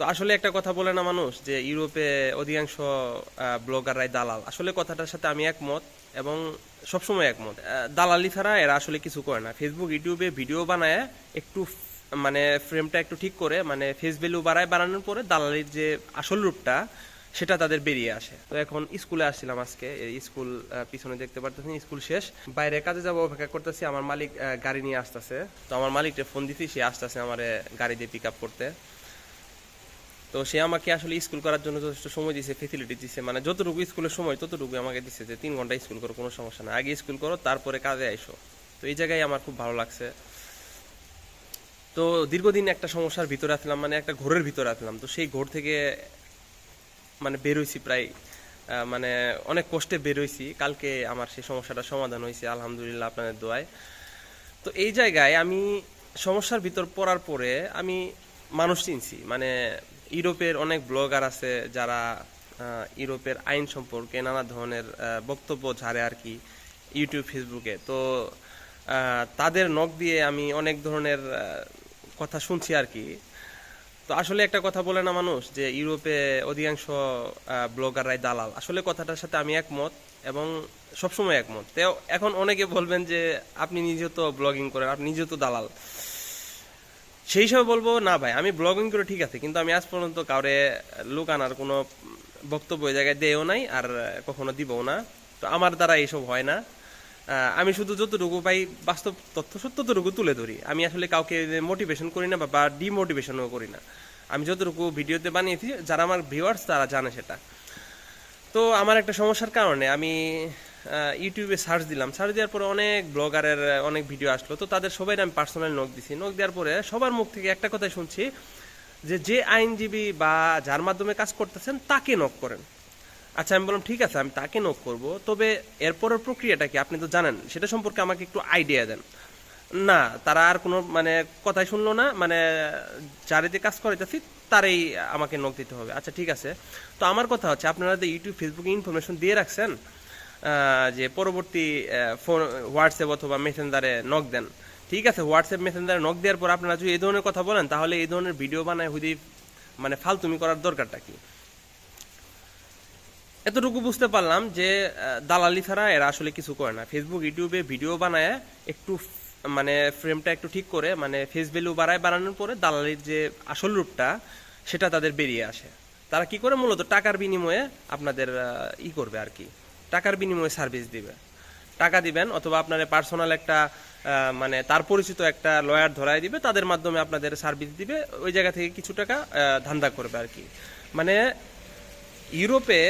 তো আসলে একটা কথা বলে না মানুষ যে ইউরোপে অধিকাংশ ব্লগাররাই দালাল। আসলে কথাটার সাথে আমি একমত এবং সবসময় একমত। দালালি ছাড়া এরা আসলে কিছু করে না। ফেসবুক ইউটিউবে ভিডিও বানায় একটু মানে ফ্রেমটা একটু ঠিক করে মানে ফেস ভ্যালু বাড়ায়, বাড়ানোর পরে দালালির যে আসল রূপটা, সেটা তাদের বেরিয়ে আসে। তো এখন স্কুলে আসছিলাম আজকে স্কুল পিছনে দেখতে পারতেছি স্কুল শেষ। বাইরে কাজে যাব, অপেক্ষা করতেছি, আমার মালিক গাড়ি নিয়ে আসতেছে। তো আমার মালিকটা ফোন দিছি, সে আসতেছে আমার গাড়ি দিয়ে পিক আপ করতে। তো সে আমাকে আসলে স্কুল করার জন্য যথেষ্ট সময় দিছে ফেসিলিটি দিছে। মানে যতটুকু স্কুলের সময় ততটুকু আমাকে দিছে যে তিন ঘণ্টা স্কুল করো, কোনো সমস্যা না আগে স্কুল করো, তারপরে কাজে আইসো। তো এই জায়গায় আমার খুব ভালো লাগছে। তো দীর্ঘদিন একটা সমস্যার ভিতরে আসলাম মানে একটা ঘোরের ভিতরে আসলাম। তো সেই ঘোর থেকে মানে বেরোইছি প্রায় মানে অনেক কষ্টে বেরোইছি কালকে আমার সেই সমস্যাটা সমাধান হয়েছে আলহামদুলিল্লাহ আপনাদের দোয়ায়। তো এই জায়গায় আমি সমস্যার ভিতর পড়ার পরে আমি মানুষ চিনছি। মানে ইউরোপের অনেক ব্লগার আছে যারা ইউরোপের আইন সম্পর্কে নানা ধরনের বক্তব্য ঝাড়ে আর কি ইউটিউব, ফেসবুকে। তো তাদের নখ দিয়ে আমি অনেক ধরনের কথা শুনছি আর কি। তো আসলে একটা কথা বলে না মানুষ যে ইউরোপে অধিকাংশ ব্লগাররাই দালাল। আসলে কথাটার সাথে আমি একমত এবং সবসময় একমত। তো এখন অনেকে বলবেন যে আপনি নিজে তো ব্লগিং করেন, আপনি নিজে তো দালাল। সেই হিসাবে বলব, না ভাই, আমি ব্লগিং করে ঠিক আছে, কিন্তু আমি আজ পর্যন্ত কাউরে লোক আনার কোনো বক্তব্য ওই জায়গায় দেও নাই আর কখনো দিবও না। তো আমার দ্বারা এইসব হয় না। আমি শুধু যতটুকু পাই বাস্তব তথ্য সত্যটুকু তুলে ধরি। আমি আসলে কাউকে মোটিভেশন করি না বা ডিমোটিভেশনও করি না। আমি যতটুকু ভিডিওতে বানিয়েছি, যারা আমার ভিউয়ার্স তারা জানে সেটা। তো আমার একটা সমস্যার কারণে আমি ইউটিউবে সার্চ দিলাম। সার্চ দেওয়ার পরে অনেক ব্লগারের অনেক ভিডিও আসলো। তো তাদের সবাই আমি পার্সোনাল নোট দিছি। নোট দেওয়ার পরে সবার মুখ থেকে একটা কথাই শুনছি যে যে আইনজীবী বা যার মাধ্যমে কাজ করতেছেন, তাকে নক করেন। আচ্ছা আমি বললাম, ঠিক আছে, আমি তাকে নক করব। তবে এরপরের প্রক্রিয়াটা কি? আপনি তো জানেন, সেটা সম্পর্কে আমাকে একটু আইডিয়া দেন। না, তারা আর কোনো মানে কথাই শুনলো না। মানে যারে যে কাজ করাইতেছি, তারই আমাকে নক দিতে হবে। আচ্ছা ঠিক আছে। তো আমার কথা হচ্ছে, আপনারা যে ইউটিউব ফেসবুকে ইনফরমেশন দিয়ে রাখছেন যে পরবর্তী ফোন, হোয়াটসঅ্যাপ অথবা মেসেঞ্জারে নক দেন। ঠিক আছে, হোয়াটসঅ্যাপ, মেসেঞ্জারে নক দেওয়ার পর আপনারা যদি এই ধরনের কথা বলেন, তাহলে এই ধরনের ভিডিও বানায় হুদি মানে ফালতুমি করার দরকারটা কি? এতটুকু বুঝতে পারলাম যে দালালি ছাড়া এরা আসলে কিছু করে না। ফেসবুক ইউটিউবে ভিডিও বানায়, একটু মানে ফ্রেমটা একটু ঠিক করে মানে ফেস ভ্যালু বাড়ায়, বাড়ানোর পরে দালালির যে আসল রূপটা, সেটা তাদের বেরিয়ে আসে। তারা কি করে? মূলত টাকার বিনিময়ে আপনাদের ই করবে আর কি। টাকার বিনিময়ে সার্ভিস দিবে। টাকা দিবেন অথবা আপনার পার্সোনাল একটা মানে তার পরিচিত একটা লয়ার ধরাই দিবে, তাদের মাধ্যমে আপনাদের সার্ভিস দিবে, ওই জায়গা থেকে কিছু টাকা ধান্দা করবে আর কি। মানে ইউরোপে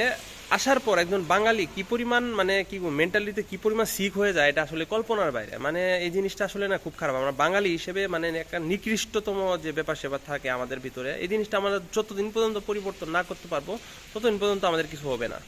আসার পর একজন বাঙালি কি পরিমাণ মানে কি মেন্টালিতে কি পরিমাণ শিখ হয়ে যায়, এটা আসলে কল্পনার বাইরে। মানে এই জিনিসটা আসলে না খুব খারাপ। আমরা বাঙালি হিসেবে মানে একটা নিকৃষ্টতম যে ব্যাপার সেবা থাকে আমাদের ভিতরে, এই জিনিসটা আমাদের যতদিন পর্যন্ত পরিবর্তন না করতে পারব, ততদিন পর্যন্ত আমাদের কিছু হবে না।